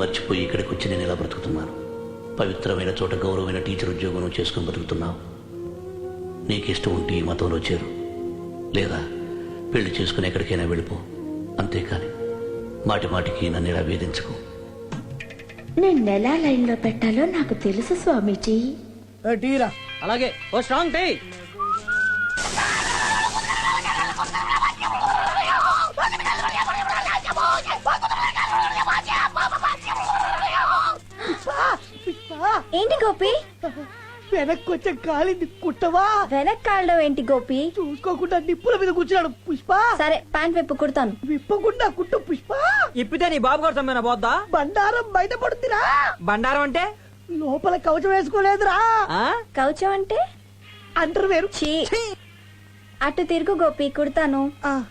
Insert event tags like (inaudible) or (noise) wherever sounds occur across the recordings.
మర్చిపోయి ఇక్కడికి వచ్చి నేను ఇలా బ్రతుకుతున్నాను. పవిత్రమైన చోట గౌరవమైన టీచర్ ఉద్యోగం చేసుకుని బ్రతుకుతున్నావు. నీకు ఇష్టం ఉంటే ఈ మతంలో చేరు. లేదా పెళ్ళి చేసుకుని ఎక్కడికైనా వెళ్ళిపో. అంతేకాని మాటి మాటికి నన్ను ఇలా వేధించకు. నేను ఎలా లైన్లో పెట్టాలో నాకు తెలుసు స్వామీజీ. టీరా. అలాగే ఓ స్ట్రాంగ్ టీ. ఏంటి గోపి? వెనక్కి వచ్చే కాలింది కుట్టవా? వెనక్కాళ్ళలో ఏంటి గోపి? చూసుకోకుండా నిప్పుల మీద కూర్చున్నాడు పుష్ప. సరే ప్యాంట్ విప్పు కుడతాను. విప్పకుండా కుట్టు పుష్ప. ఇప్పితే నీ బాబు గారు సమ్మెన పోద్దా? బండారం బయటపడుతురా. బండారం అంటే? లోపల కవచం వేసుకోలేదురా. ఆ? కౌచం అంటే? అంటారు వేరు. చీ అటు తిరుగు గోపి కుడతాను. ఆ,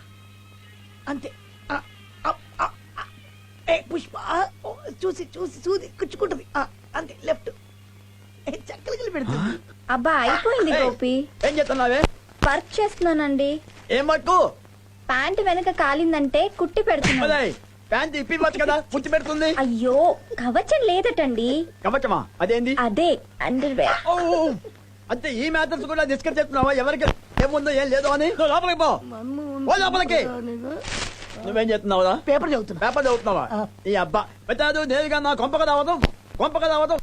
అంతే. ఆ, ఆ, ఆ, ఆ. ఏ పుష్ప ఓ, చూసి చూసి చూసి కుచ్చుకుంటది. ఆ, అంతే లెఫ్ట్. ఏ చక్కలు కలిపి పెడుతుంది అబ్బా అయిపోయింది గోపి. ఏం చేస్తున్నావే? వర్క్ చేస్తున్నానండి. ఏం మట్టు ప్యాంట్ వెనక కాలిందంటే కుట్టి పెడుతున్నాను. అదే ప్యాంట్ ఇప్పివచ్చు కదా పుచ్చి పెడుతుంది. అయ్యో కవచం లేదటండి. కవచమా? అదేంది? అదే అండర్ వేర్ అంతే ఈ మ్యాటర్స్ కూడా డిస్కస్ చేస్తున్నావా? ఎవరికి ఏముందో ఏం లేదు అని? లోపలికి పో. ఓ లోపలికి. నువ్వేం చేస్తున్నావురా? పేపర్ చదువుతున్నా పేపర్ చదువుతున్నావా. ఈ అబ్బా. పెద్దాదు నేరుగా నా కొంపక రావడం కొంపక పో.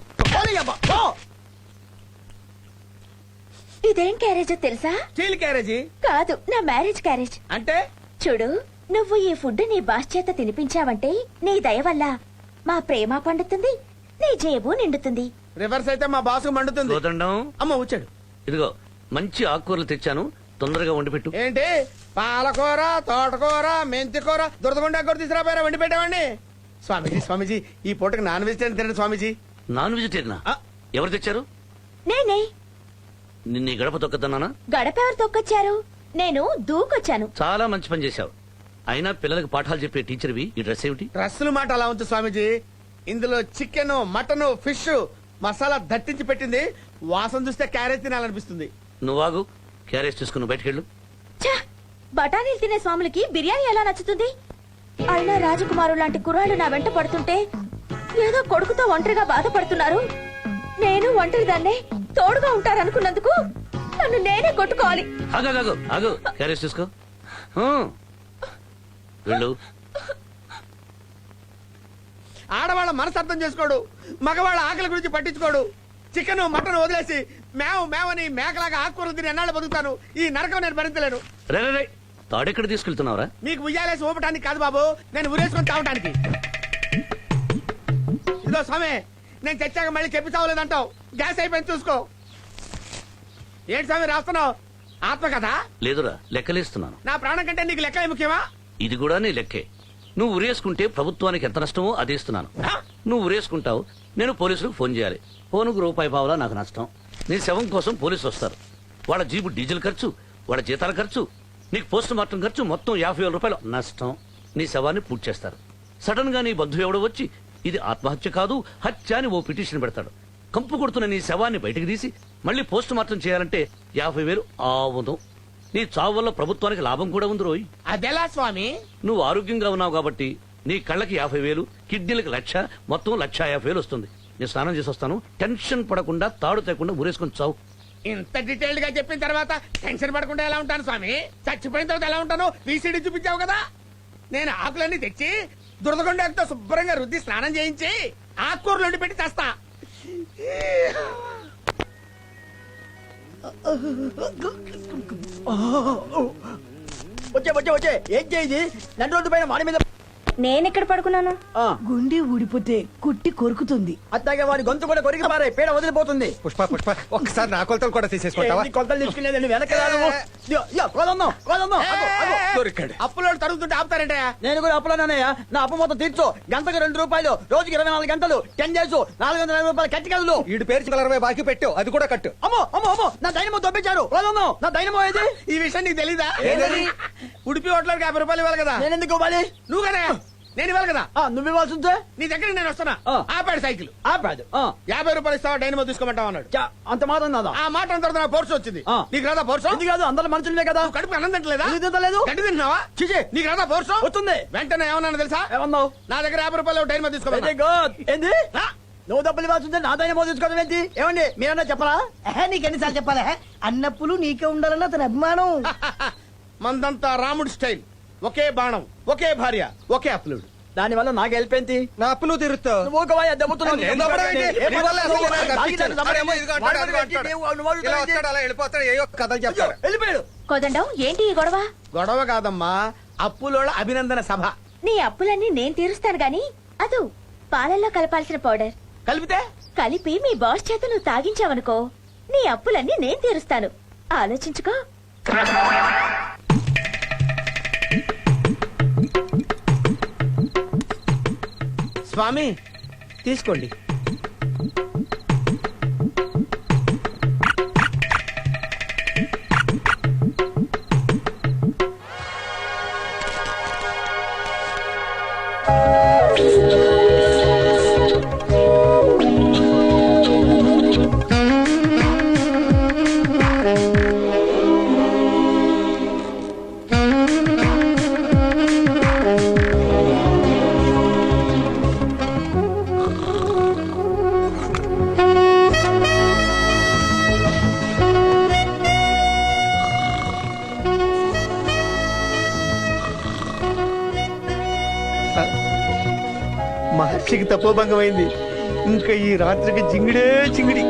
ఇదేం క్యారేజో తెలుసా? Steel carriage? కాదు నా మ్యారేజ్ క్యారేజ్. అంటే? చూడు నువ్వు ఈ ఫుడ్ నీ బాస్ చేత తినిపించావంటే నీ దయ వల్ల. మా ప్రేమ పండుతుంది నీ జేబు నిండుతుంది. రివర్స్ అయితే మా బాసు మండుతుంది. అమ్మ వచ్చాడు. ఇదిగో మంచి ఆకుకూరలు తెచ్చాను తొందరగా వండి పెట్టు. ఏంటి? పాలకూర తోటకూర మెంతికూర దురదగుండా కూర తీసుకురాపోయారా వండి పెట్టామండి. స్వామీజీ స్వామీజీ ఈ పూటకి నాన్ వెజిటేరియన్ తినండి స్వామీజీ. నాన్ వెజిటేరియనా. ఎవరు తెచ్చారు? నేనే. నిన్న గడప తొక్కదన్నానా గడప ఎవరు తొక్కొచ్చారు? నేను దూకొచ్చాను. చాలా మంచి పని చేశావు. అయినా పిల్లలకు పాఠాలు చెప్పే టీచర్వి ఈ డ్రెస్ ఏమిటి? డ్రస్సుల మాట అలా ఉంచు స్వామీజీ. ఇందులో చికెన్ మటన్ ఫిష్ మసాలా దట్టించి పెట్టింది. వాసన చూస్తే క్యారెట్ తినాలనిపిస్తుంది. నువ్వాగు క్యారేజ్ తీసుకుని బయటకెళ్ళు ఛ! బఠానీలు తినే స్వాములకి బిర్యానీ ఎలా నచ్చుతుంది? అయినా రాజకుమారు లాంటి కుర్రాళ్ళు నా వెంట పడుతుంటే ఏదో కొడుకుతో ఒంటరిగా బాధపడుతున్నారు. నేను ఒంటరి దాన్నే తోడుగా ఉంటారనుకున్నందుకు నన్ను నేనే కొట్టుకోవాలి. ఆగు ఆగు, ఆగు. ఆగు క్యారేజ్ తీసుకో. ఆ. వెళ్ళు. ఆడవాళ్ళ మనసు అర్థం చేసుకోడు. మగవాళ్ళ ఆకలి గురించి పట్టించుకోడు. చికెన్ మటన్ వదిలేసి మేవు మేవని మేకలాగా ఆకుకూరలు తిని ఎన్నాళ్ళు బతుకుతాను. ఈ నరకం నేను భరించలేను. రే రే, రే. తాడెక్కడ తీసుకెళ్తున్నావురా? మీకు ఉయ్యాలేసి ఊపటానికి కాదు బాబు. నేను ఉరేసుకొని తాగటానికి. ఇదో స్వామి నేను చచ్చాక మళ్ళీ చెప్పి చావలేదంటావు గ్యాస్ అయిపోయింది చూసుకో. ఏంటి స్వామి రాస్తున్నావు? ఆత్మ కదా లేదురా లెక్కలేస్తున్నాను. నా ప్రాణం కంటే నీకు లెక్కలే ముఖ్యమా? ఇది కూడా నీ లెక్కే. నువ్వు ఉరేసుకుంటే ప్రభుత్వానికి ఎంత నష్టమో అది ఇస్తున్నాను? నువ్వు ఉరేసుకుంటావు నేను పోలీసులకు ఫోన్ చేయాలి. ఫోనుకు రూపాయి పావులా నాకు నష్టం. నీ శవం కోసం పోలీసులు వస్తారు. వాళ్ళ జీబు డీజిల్ ఖర్చు వాళ్ళ జీతాల ఖర్చు నీకు పోస్ట్ మార్టం ఖర్చు మొత్తం యాభై వేల రూపాయలు. నష్టం. నీ శవాన్ని పూర్తి చేస్తారు. సడన్గా నీ బంధువు ఎవడో వచ్చి ఇది ఆత్మహత్య కాదు హత్య అని ఓ పిటిషన్ పెడతాడు. కంపు కొడుతున్న నీ శవాన్ని బయటకు తీసి మళ్ళీ పోస్ట్ మార్టం చేయాలంటే యాభై వేలు ఆవుదం నీ చావు వల్ల ప్రభుత్వానికి లాభం కూడా ఉంది రోయ్. అదెలా స్వామి? నువ్వు ఆరోగ్యంగా ఉన్నావు కాబట్టి నీ కళ్ళకి యాభై వేలు కిడ్నీలకు లక్ష మొత్తం లక్ష యాభై వేలు వస్తుంది. నేను స్నానం చేసి వస్తాను. టెన్షన్ పడకుండా తాడు తేకుండా ఊరేసుకొని చావు. ఇంత డీటెయిల్డ్గా చెప్పిన తర్వాత టెన్షన్ పడకుండా ఎలా ఉంటాను స్వామి? చచ్చిపోయిన తర్వాత ఎలా ఉంటాను? వీసీడీ చూపించావు కదా? నేను ఆకులన్నీ తెచ్చి దురదగొండతో శుభ్రంగా రుద్ది స్నానం చేయించి ఆకుకూరలు వండి పెట్టి తెస్తా. వచ్చే వచ్చే వచ్చే. ఏం చేయి నన్ను రోజు పైన మాడి మీద నేనెక్కడ పడుకున్నాను? ఆ, గుండె ఊడిపోతే కుట్టి కొరుకుతుంది. అట్లాగే వాడి గొంతు కూడా కొరికి పారే పేడ వదిలిపోతుంది. పుష్ప పుష్ప ఒక్కసారి నా కొలతలు కూడా తీసేసుకుంటావా కొలతలు తీసుకునేదండి? వెనక దొరికాడు. అప్పులోడు తరుగుతుంటే ఆపుతారంటే? నేను కూడా అప్పులన్నయ్య నా అప్పు మొత్తం తీర్చు. గంటకు రెండు రూపాయలు రోజుకి ఇరవై నాలుగు గంటలు టెన్ డేస్ నాలుగు వందల యాభై రూపాయలు కట్టి కదలు. ఈడు పేరు అరవై బాకీ పెట్టావు అది కూడా కట్టు. అమ్మో అమ్మో అమ్మో. నా దైనమో కోదన్నాం నా దైనమో ఏది? ఈ విషయం నీకు తెలీదా? ఉడిపి హోటల్కి యాభై రూపాయలు ఇవ్వాలి కదా. నేను ఎందుకు ఇవ్వాలి? నువ్వు కదా. నేను ఇవ్వాలి కదా. ఆ, నువ్వు ఇవ్వాల్సి ఉంటే నీ దగ్గర నేను వస్తున్నా. ఆ. ఆపాడు సైకిల్. ఆపాదు ఆ, యాభై రూపాయలు ఇస్తావా డైనమో తీసుకోమంటావు అన్నాడు. చా, అంత మాత్రం నాదా ఆ మాట అంత తర్వాత పౌరుషం వచ్చింది. ఆ. నీకు రాదా పౌరుషం ఇది కాదు? అందరు మనుషులే కదా. కడుపు అన్నం తింటలేదా? ఎందుకు తింటలేదు? గడ్డి తింటున్నావా? చిచి నీకు రాదా పౌరుషం వస్తుంది. వెంటనే ఏమన్నా తెలుసా? ఏమన్నావు? నా దగ్గర యాభై రూపాయలు డైనమో వెరీ తీసుకోమన్నా గుడ్ ఏంది? నువ్వు డబ్బులు ఇవ్వాల్సి ఉంటే నా దైన తీసుకోవడం ఏంటి? ఏమండి మీరన్నా చెప్పరా? ఎహే, నీకెన్నిసార్లు చెప్పాలా? అన్నప్పులు నీకే ఉండాలన్న అతని అభిమానం. (laughs) మందంతా రాముడి స్టైల్ ఒకే బాణం ఒకే భార్య ఒకే అప్లుడు దాని వల్ల నాకు హెల్ప్ ఏంటి నా అప్పు నువ్వు తీరుస్తావు నువ్వు ఒక వాయి దెబ్బతున్నావు. నేను దెబ్బడం ఏంటి? నీ వల్ల అసలు నాకు తాగి అనిపించదు. దెబ్బ అరేమో ఇదిగో అంటాడు, వాడి అదిగో మీద అంటాడు. ఏంటి? నువ్వు ఇలా అడుగుతావు వస్తాడు అలా వెళ్ళిపోతాడు ఏయో కథలు ఏంటి? చెప్తాడు వెళ్ళిపోయాడు కోదండం ఏంటి ఈ గొడవ గొడవ కాదమ్మా అప్పులోళ్ళ అభినందన సభ నీ అప్పులన్నీ నేను తీరుస్తాను గాని అదు పాలల్లో కలపాల్సిన పౌడర్ కలిపితే కలిపి మీ బాస్ చేత నువ్వు తాగించావనుకో నీ అప్పులన్నీ నేను తీరుస్తాను ఆలోచించుకో స్వామి తీసుకోండి. తపోభంగమైంది అయింది. ఇంకా ఈ రాత్రికి జింగిడే జింగిడి.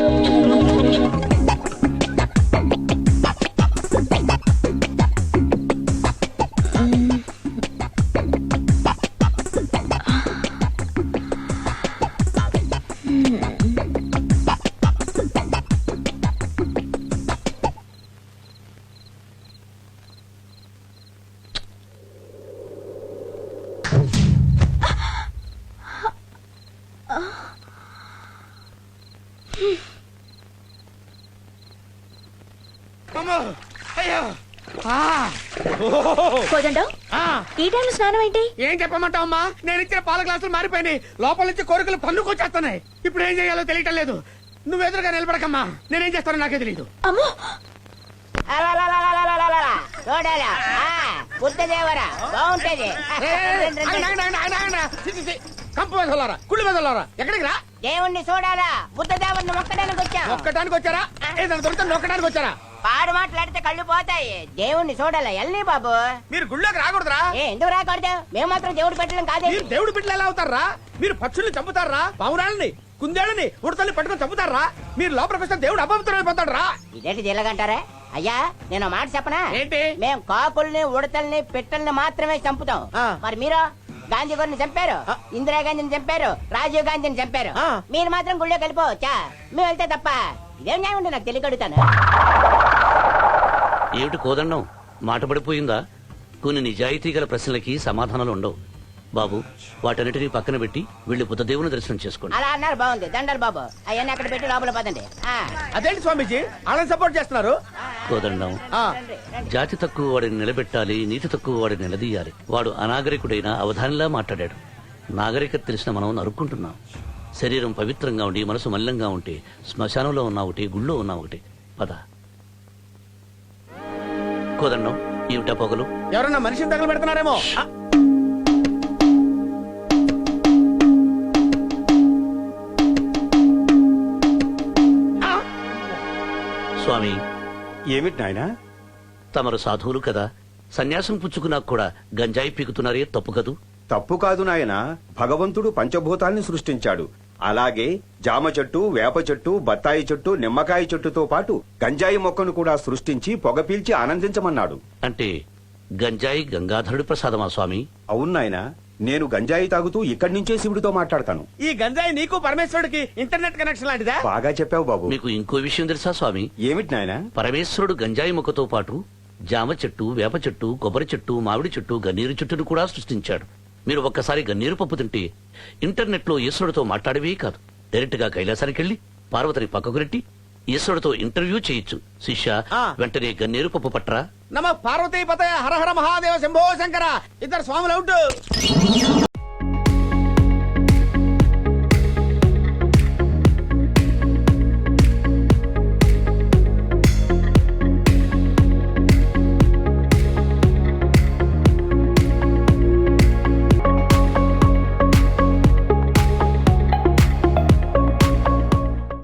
కోదండం ఆ! ఈ టైంలో స్నానం ఏంటి? ఏం చెప్పమంటావు అమ్మా నేను ఇచ్చిన పాల గ్లాసులు మారిపోయినాయి. లోపల నుంచి కోరికలు పన్నుకొచ్చేస్తున్నాయి ఇప్పుడు ఏం చేయాలో తెలియటం లేదు. నువ్వు ఎదురుగా నిలబడకమ్మా. నేనేం చేస్తానో నాకే తెలియదు అమ్మో! చూడాలా బుద్ధదేవరా బాగుంటది కంపు వెదలారా కుళ్ళు వెదలారా ఎక్కడికి రా దేవుణ్ణి చూడాలా బుద్ధదేవుని మొక్కడానికి వచ్చాం ఒక్కటానికి వచ్చారా ఏదైనా దొరికితే నొక్కడానికి వచ్చారా పాడు మాట్లాడితే కళ్ళు పోతాయి. దేవుణ్ణి చూడాలా ఎల్ని బాబు? మీరు గుళ్ళోకి రాకూడదురా. ఏ ఎందుకు రాకూడదు? మేము మాత్రం దేవుడు పెట్టడం కాదే మీరు దేవుడి బిడ్డలు ఎలా అవుతారా? మీరు పక్షుల్ని చంపుతారా? పౌరాలని కుందేళ్ళని ఉడతల్ని పట్టుకొని చంపుతారా? మీరు లోపలికి వస్తే దేవుడు అపవిత్రం అయిపోతాడు ఇదేంటి జిల్లగంటారా అయ్యా నేను ఒక మాట చెప్పనా? ఏంటి? మేము కాకుల్ని ఉడతల్ని పిట్టల్ని మాత్రమే చంపుతాం. ఆ. మరి మీరు? గాంధీ గారిని చంపారు? ఇందిరాగాంధీని చంపారు? రాజీవ్ గాంధీని చంపారు? ఆ. మీరు మాత్రం గుళ్ళో కలిపోవచ్చా మేము వెళ్తే తప్ప. ఇదేం న్యాయం నాకు తెలియకడుగుతాను ఏమిటి కోదండం? మాట పడిపోయిందా? కొన్ని నిజాయితీ గల ప్రశ్నలకి సమాధానాలు ఉండవు. బాబు వాటన్నిటినీ పక్కన పెట్టి వెళ్ళి బుద్ధదేవుని దర్శనం చేసుకోండి. అలా అన్నారు బాగుంది. దండలు బాబు. అవన్నీ అక్కడ పెట్టి లోపల పదండి. ఆ. అదేంటి స్వామీజీ? సపోర్ట్ చేస్తున్నారు? కోదండం ఆ, జాతి తక్కువ వాడిని నిలబెట్టాలి నీతి తక్కువ వాడిని నిలదీయాలి. వాడు అనాగరికుడైన అవధానిలా మాట్లాడాడు. నాగరికత తెలిసిన మనం నరుక్కుంటున్నాం. శరీరం పవిత్రంగా ఉండి మనసు మల్లంగా ఉంటే శ్మశానంలో ఉన్న ఒకటి గుళ్ళో ఉన్న ఒకటి. పద. కోదండం ఏమిటా పొగలు. ఎవరన్నా మనిషిని తగలు పెడుతున్నారేమో? స్వామి ఏమిటి నాయనా? తమరు సాధువులు కదా సన్యాసం పుచ్చుకున్నా కూడా గంజాయి పీకుతున్నారే తప్పు కదూ? తప్పు కాదు నాయనా భగవంతుడు పంచభూతాల్ని సృష్టించాడు. అలాగే జామ చెట్టు వేప చెట్టు బత్తాయి చెట్టు నిమ్మకాయ చెట్టుతో పాటు గంజాయి మొక్కను కూడా సృష్టించి పొగ పీల్చి ఆనందించమన్నాడు. అంటే గంజాయి గంగాధరుడి ప్రసాదమా స్వామి? అవును నాయనా నేను గంజాయి తాగుతూ ఇక్కడి నుంచే శివుడితో మాట్లాడతాను. ఈ గంజాయి నీకు పరమేశ్వరుడికి ఇంటర్నెట్ కనెక్షన్ లాంటిదా? బాగా చెప్పావు బాబు. మీకు ఇంకో విషయం తెలుసా స్వామి? ఏమిటి నాయనా? పరమేశ్వరుడు గంజాయి మొక్కతో పాటు జామ చెట్టు వేప చెట్టు కొబ్బరి చెట్టు మామిడి చెట్టు గన్నీరు చెట్టును కూడా సృష్టించాడు. మీరు ఒక్కసారి గన్నీరు పప్పు తింటే ఇంటర్నెట్లో ఈశ్వరుడితో మాట్లాడవే కాదు. డైరెక్ట్గా కైలాసానికి వెళ్ళి పార్వతిని పక్కకు నెట్టి ఈశ్వరుడితో ఇంటర్వ్యూ చేయొచ్చు. శిష్య. వెంటనే గన్నీరు పప్పు పట్రా. నమ పార్వతీ పతయ హర హర మహాదేవ శంభో శంకర. ఇద్దరు స్వాములు అవుట్.